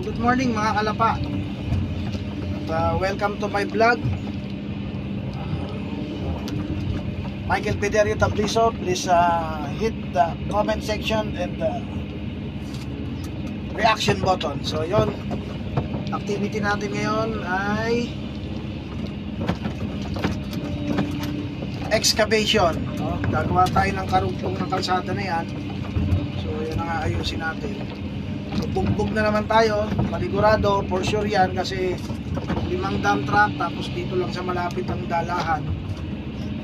Good morning mga kalapa. At, uh, welcome to my vlog. Michael Pederio Tabliso, please uh, hit the comment section and the reaction button. So yon activity natin ngayon ay excavation. No? Gagawa tayo ng karugtong ng kalsada na yan. So yan ang aayusin natin. Bugbog na naman tayo, panigurado, for sure yan kasi limang dump truck tapos dito lang sa malapit ang dalahan.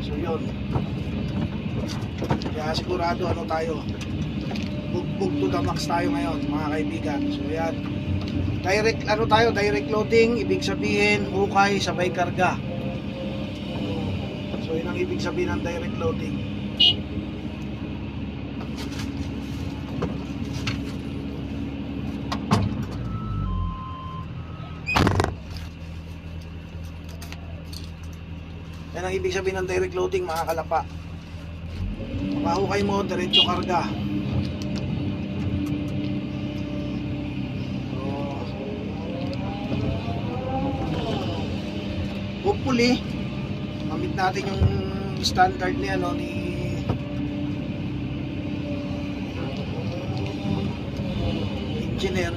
So yun. Kaya sigurado ano tayo. Bugbog to the max tayo ngayon mga kaibigan. So yan. Direct ano tayo, direct loading, ibig sabihin hukay sabay karga. So yun ang ibig sabihin ng direct loading. Yan ang ibig sabihin ng direct loading mga kalapa. Mahukay mo, diretso karga. So, hopefully, mamit natin yung standard ni ano ni engineer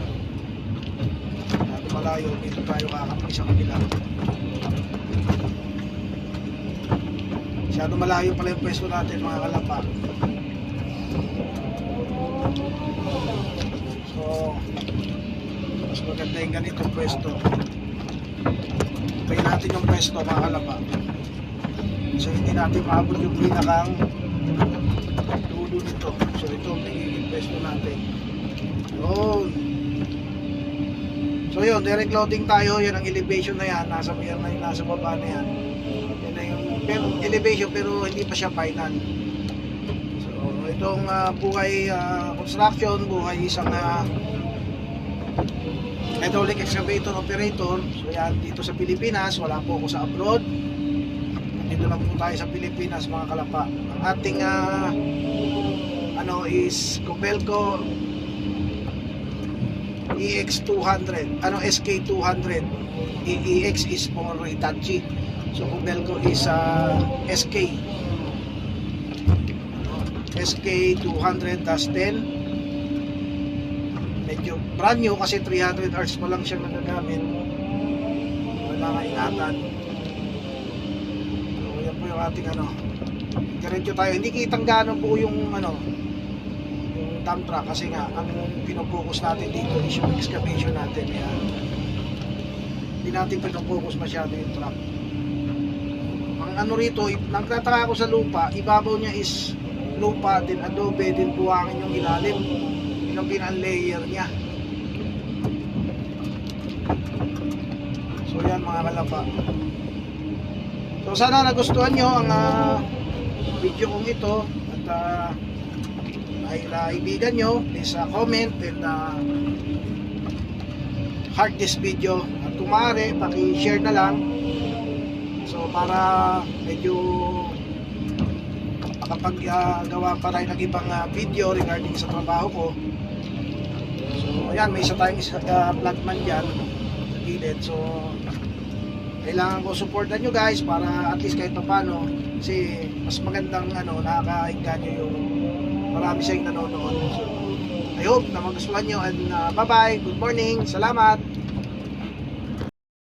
Masyado malayo dito tayo kakampi sa kabila Masyado malayo pala yung pwesto natin mga kalapa. So, mas maganda yung ganitong pwesto. Try natin yung pwesto mga kalapa. So, hindi natin maabot yung pinakang dulo nito. So, ito ang nagiging pwesto natin. Yun. So, yun. Direct loading tayo. Yan ang elevation na yan. Nasa, yan nasa baba na yan. Pero, elevation pero hindi pa siya final. So, itong ah, buhay ah, construction, buhay isang ah, hydraulic excavator operator. So yan, dito sa Pilipinas, wala po ako sa abroad. Dito lang po tayo sa Pilipinas mga kalapa. Ang ating ah, ano is Cobelco EX200, ano SK200. E- EX is for Hitachi. So Cobelco is uh, SK. SK 200-10. Medyo brand new kasi 300 hours pa lang siya nagagamit. Wala ka ingatan. So yan po yung ating ano. Diretso tayo. Hindi kitang gaano po yung ano yung dump truck kasi nga ang pinopokus natin dito is yung excavation natin. Kaya hindi natin pinopokus masyado yung truck ano rito, nagtataka ako sa lupa, ibabaw niya is lupa, din adobe, din buwangin yung ilalim. Yun ang pinang-layer niya. So yan mga kalapa. So sana nagustuhan nyo ang ah, video kong ito at uh, ay naibigan nyo, please ah, comment and uh, heart this video. At kung maaari, paki-share na lang So para medyo makapaggawa pa tayo ng ibang ah, video regarding sa trabaho ko. So ayan, may isa tayong isa, uh, plugman dyan sa gilid. So kailangan ko supportan nyo guys para at least kahit pa paano kasi mas magandang ano, nakakainganyo yung marami siyang nanonood. So I hope na magustuhan nyo and uh, bye bye, good morning, salamat!